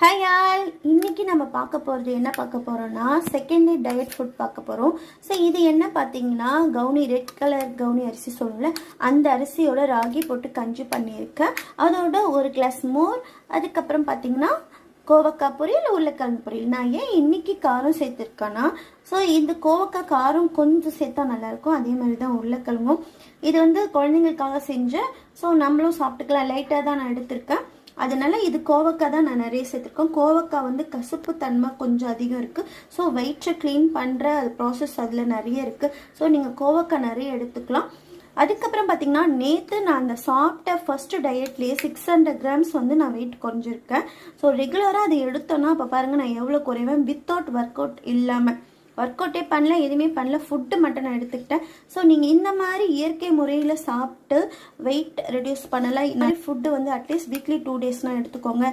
Hi all இன்னைக்கு நம்ம பார்க்க போகிறது என்ன பார்க்க போகிறோன்னா செகண்ட் டே டயட் ஃபுட் பார்க்க போகிறோம் ஸோ இது என்ன பார்த்தீங்கன்னா கவுனி ரெட் கலர் கவுனி அரிசி சொல்லல அந்த அரிசியோட ராகி போட்டு கஞ்சி பண்ணியிருக்கேன். அதோட ஒரு கிளாஸ் மோர் அதுக்கப்புறம் பார்த்தீங்கன்னா கோவக்காய் பொரியல் உருளைக்கிழங்கு பொரியல். நான் ஏன் இன்னைக்கு காரம் சேர்த்துருக்கேன்னா ஸோ இந்த கோவக்காய் காரம் கொஞ்சம் சேர்த்தா நல்லாயிருக்கும். அதே மாதிரி தான் உருளைக்கிழங்கும். இது வந்து குழந்தைங்களுக்காக செஞ்சேன். ஸோ நம்மளும் சாப்பிட்டுக்கலாம். லைட்டாக தான் நான் எடுத்திருக்கேன். அதனால இது கோவக்காய் தான் நான் நிறைய சேர்த்துருக்கேன் கோவக்காய் வந்து கசப்பு தன்மை கொஞ்சம் அதிகம் இருக்குது ஸோ வயிற்றை க்ளீன் பண்ணுற ப்ராசஸ் அதில் நிறைய இருக்குது ஸோ நீங்கள் கோவக்காய் நிறைய எடுத்துக்கலாம். அதுக்கப்புறம் பார்த்தீங்கன்னா நேற்று நான் அந்த சாப்பிட்ட ஃபஸ்ட்டு டயட்லேயே சிக்ஸ் ஹண்ட்ரட் கிராம்ஸ் வந்து நான் வெயிட் குறைஞ்சிருக்கேன். ஸோ ரெகுலராக அதை எடுத்தோன்னா அப்போ பாருங்கள் நான் எவ்வளோ குறைவேன்? வித்தவுட் ஒர்க் அவுட் இல்லாமல் ஒர்க் அவுட்டே பண்ணல எதுவுமே பண்ணல ஃபுட்டு மட்டும் நான் எடுத்துக்கிட்டேன். ஸோ நீங்கள் இந்த மாதிரி இயற்கை முறையில் சாப்பிட்டு வெயிட் ரெடியூஸ் பண்ணலாம் இந்த மாதிரி ஃபுட்டு வந்து அட்லீஸ்ட் வீக்லி டூ டேஸ்னால் எடுத்துக்கோங்க.